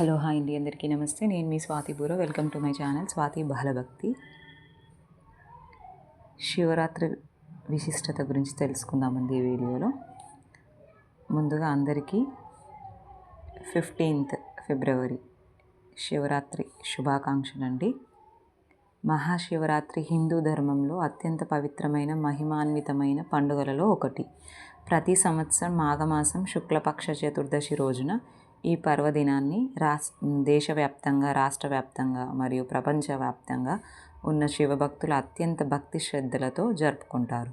Hello hi అండి. అందరికీ నమస్తే. నేను మీ Swathi Boora. Welcome to my channel Swathi Balabhakti Shivaratri విశిష్టత గురించి తెలుసుకుందామండి ఈ వీడియోలో. ముందుగా అందరికీ ఫిఫ్టీన్త్ ఫిబ్రవరి శివరాత్రి శుభాకాంక్షలండి. మహాశివరాత్రి హిందూ ధర్మంలో అత్యంత పవిత్రమైన మహిమాన్వితమైన పండుగలలో ఒకటి. ప్రతి సంవత్సరం మాఘమాసం శుక్లపక్ష చతుర్దశి రోజున ఈ పర్వదినాన్ని రాస్ దేశవ్యాప్తంగా రాష్ట్ర వ్యాప్తంగా మరియు ప్రపంచవ్యాప్తంగా ఉన్న శివభక్తులు అత్యంత భక్తి శ్రద్ధలతో జరుపుకుంటారు.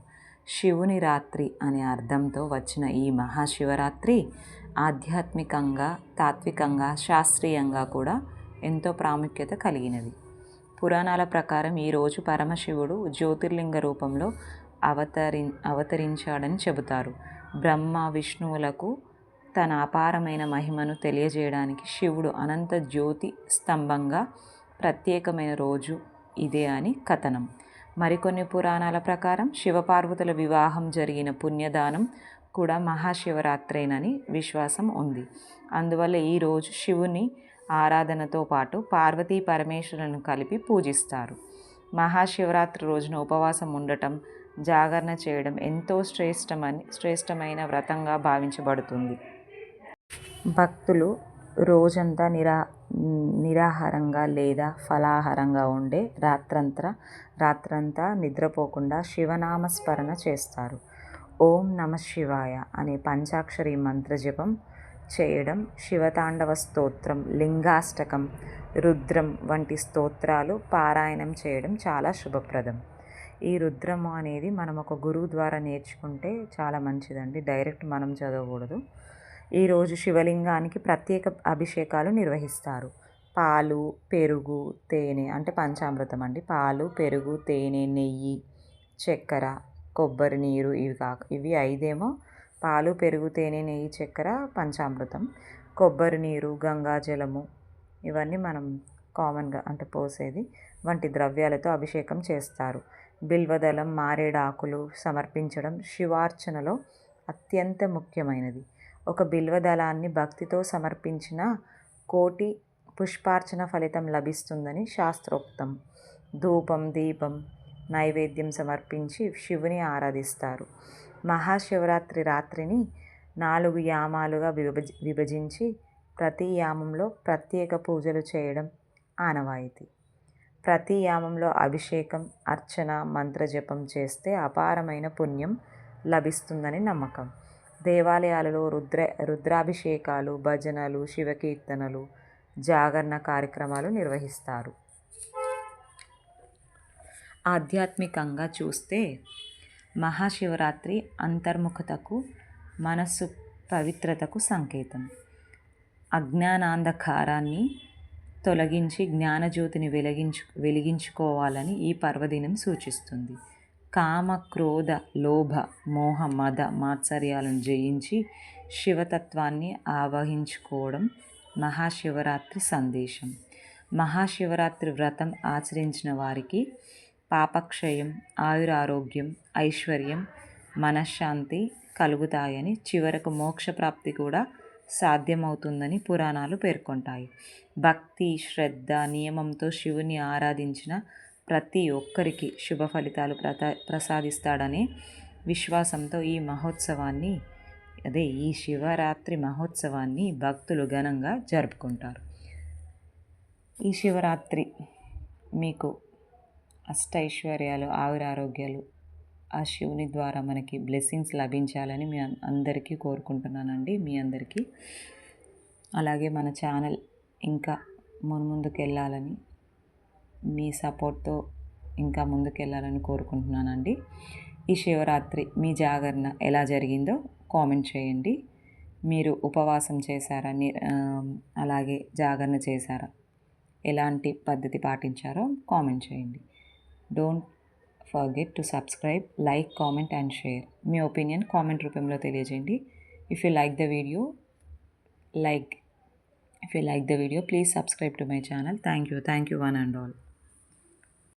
శివుని రాత్రి అనే అర్థంతో వచ్చిన ఈ మహాశివరాత్రి ఆధ్యాత్మికంగా తాత్వికంగా శాస్త్రీయంగా కూడా ఎంతో ప్రాముఖ్యత కలిగినది. పురాణాల ప్రకారం ఈరోజు పరమశివుడు జ్యోతిర్లింగ రూపంలో అవతరి అవతరించాడని చెబుతారు. బ్రహ్మ విష్ణువులకు తన అపారమైన మహిమను తెలియజేయడానికి శివుడు అనంత జ్యోతి స్తంభంగా ప్రత్యేకమైన రోజు ఇదే అని కథనం. మరికొన్ని పురాణాల ప్రకారం శివపార్వతుల వివాహం జరిగిన పుణ్యదానం కూడా మహాశివరాత్రేనని విశ్వాసం ఉంది. అందువల్ల ఈరోజు శివుని ఆరాధనతో పాటు పార్వతీ పరమేశ్వరులను కలిపి పూజిస్తారు. మహాశివరాత్రి రోజున ఉపవాసం ఉండటం జాగరణ చేయడం ఎంతో శ్రేష్టమని శ్రేష్టమైన వ్రతంగా భావించబడుతుంది. భక్తులు రోజంతా నిరా నిరాహారంగా లేదా ఫలాహారంగా ఉండే రాత్రంతా రాత్రంతా నిద్రపోకుండా శివనామస్మరణ చేస్తారు. ఓం నమ శివాయ అనే పంచాక్షరి మంత్రజపం చేయడం శివతాండవ స్తోత్రం లింగాష్టకం రుద్రం వంటి స్తోత్రాలు పారాయణం చేయడం చాలా శుభప్రదం. ఈ రుద్రము అనేది మనం ఒక గురువు ద్వారా నేర్చుకుంటే చాలా మంచిదండి. డైరెక్ట్ మనం చదవకూడదు. ఈరోజు శివలింగానికి ప్రత్యేక అభిషేకాలు నిర్వహిస్తారు. పాలు పెరుగు తేనె అంటే పంచామృతం అండి. పాలు పెరుగు తేనె నెయ్యి చక్కెర కొబ్బరి నీరు ఇవి కాక ఇవి ఐదేమో పాలు పెరుగు తేనె నెయ్యి చక్కెర పంచామృతం. కొబ్బరి నీరు గంగాజలము ఇవన్నీ మనం కామన్గా అంటే పోసేది వంటి ద్రవ్యాలతో అభిషేకం చేస్తారు. బిల్వదళం మారేడాకులు సమర్పించడం శివార్చనలో అత్యంత ముఖ్యమైనది. ఒక బిల్వదళాన్ని భక్తితో సమర్పించిన కోటి పుష్పార్చన ఫలితం లభిస్తుందని శాస్త్రోక్తం. ధూపం దీపం నైవేద్యం సమర్పించి శివుని ఆరాధిస్తారు. మహాశివరాత్రి రాత్రిని నాలుగు యామాలుగా విభజ విభజించి ప్రతి యామంలో ప్రత్యేక పూజలు చేయడం ఆనవాయితీ. ప్రతి యామంలో అభిషేకం అర్చన మంత్రజపం చేస్తే అపారమైన పుణ్యం లభిస్తుందని నమ్మకం. దేవాలయాలలో రుద్ర రుద్రాభిషేకాలు భజనలు శివకీర్తనలు జాగరణ కార్యక్రమాలు నిర్వహిస్తారు. ఆధ్యాత్మికంగా చూస్తే మహాశివరాత్రి అంతర్ముఖతకు మనస్సు పవిత్రతకు సంకేతం. అజ్ఞానాంధకారాన్ని తొలగించి జ్ఞానజ్యోతిని వెలిగించు వెలిగించుకోవాలని ఈ పర్వదినం సూచిస్తుంది. కామ క్రోధ లోభ మోహ మద మాత్సర్యాలను జయించి శివతత్వాన్ని ఆవహించుకోవడం మహాశివరాత్రి సందేశం. మహాశివరాత్రి వ్రతం ఆచరించిన వారికి పాపక్షయం ఆయురారోగ్యం ఐశ్వర్యం మనశ్శాంతి కలుగుతాయని చివరకు మోక్షప్రాప్తి కూడా సాధ్యమవుతుందని పురాణాలు పేర్కొంటాయి. భక్తి శ్రద్ధ నియమంతో శివుని ఆరాధించిన ప్రతి ఒక్కరికి శుభ ఫలితాలు ప్రతా ప్రసాదిస్తాడనే విశ్వాసంతో ఈ మహోత్సవాన్ని అదే ఈ శివరాత్రి మహోత్సవాన్ని భక్తులు ఘనంగా జరుపుకుంటారు. ఈ శివరాత్రి మీకు అష్టైశ్వర్యాలు ఆయురారోగ్యాలు ఆ శివుని ద్వారా మనకి బ్లెస్సింగ్స్ లభించాలని మీ అందరికీ కోరుకుంటున్నానండి. మీ అందరికీ. అలాగే మన ఛానల్ ఇంకా మున్ముందుకు వెళ్ళాలని మీ సపోర్ట్తో ఇంకా ముందుకెళ్ళాలని కోరుకుంటున్నానండి. ఈ శివరాత్రి మీ జాగరణ ఎలా జరిగిందో కామెంట్ చేయండి. మీరు ఉపవాసం చేశారా? అలాగే జాగరణ చేశారా? ఎలాంటి పద్ధతి పాటించారో కామెంట్ చేయండి. Don't forget to subscribe like comment and share. Me opinion comment రూపంలో తెలియజేయండి. If you like the video like if you like the video please subscribe to my channel. Thank you thank you one and all.